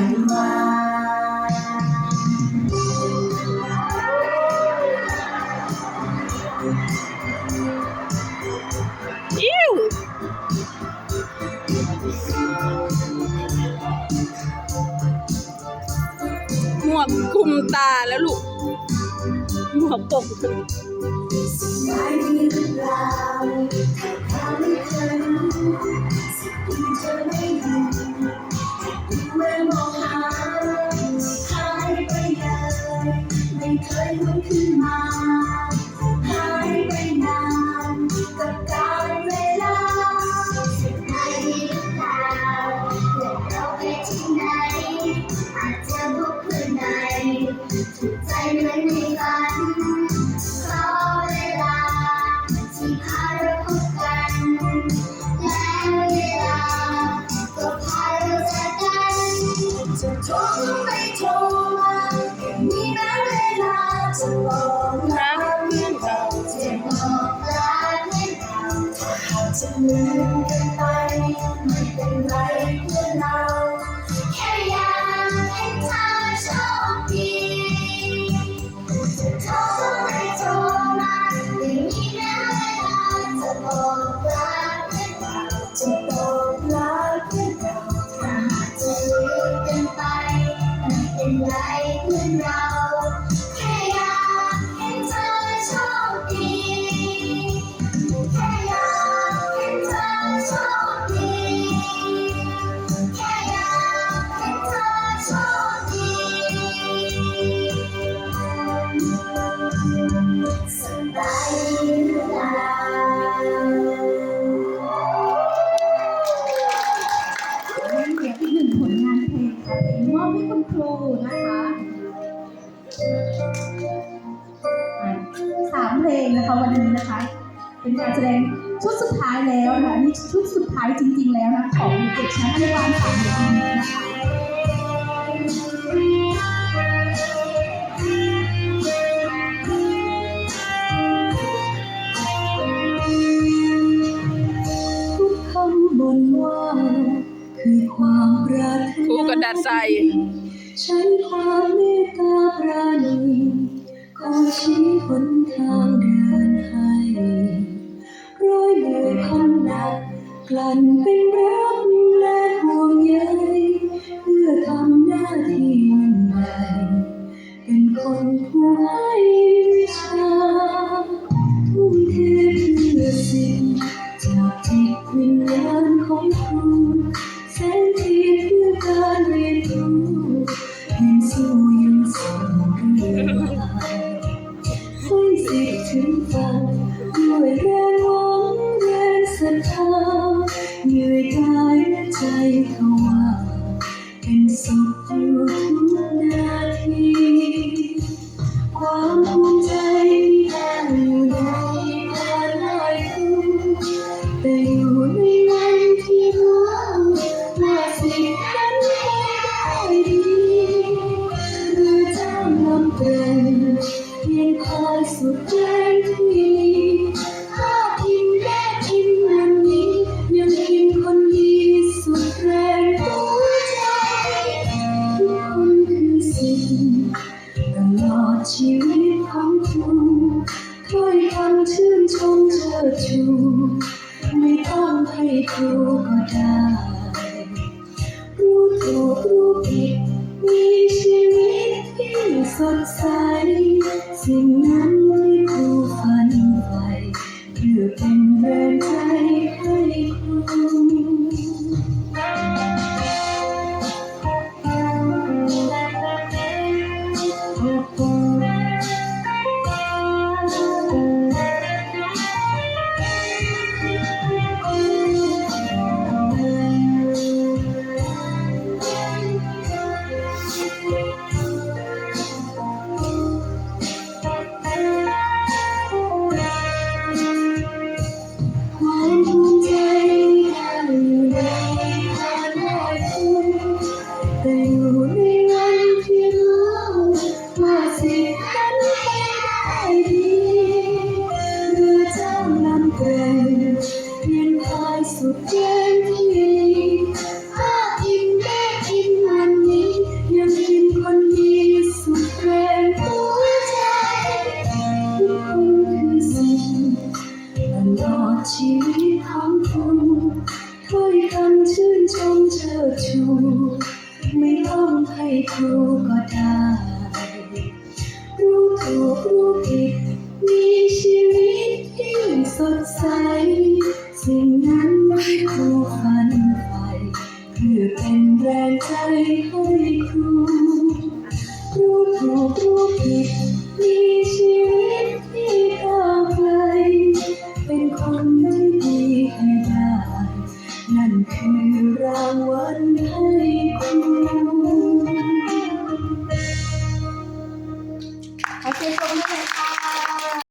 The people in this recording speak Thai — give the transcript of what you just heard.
นววหกคลุมตาแล้วลูก หมวกปกเ可以回去吗？lại thương nhau จริง ๆ แล้วนะของเด็กชั้นอนุบาลสามนะคะคู่กันดาษใสฉันความเมตตาปราณีขอชี้หนทางเดินให้ กลั่นเป็นรัก take. ฉันเจอชูไม่ต้องใครดูก็ได้รู้ถูกรู้ผิดมีชีวิตที่สดใส คำชื่นชมเจ้าชูไม่ต้องให้ครูก็ได้ รู้ถูกรู้ผิด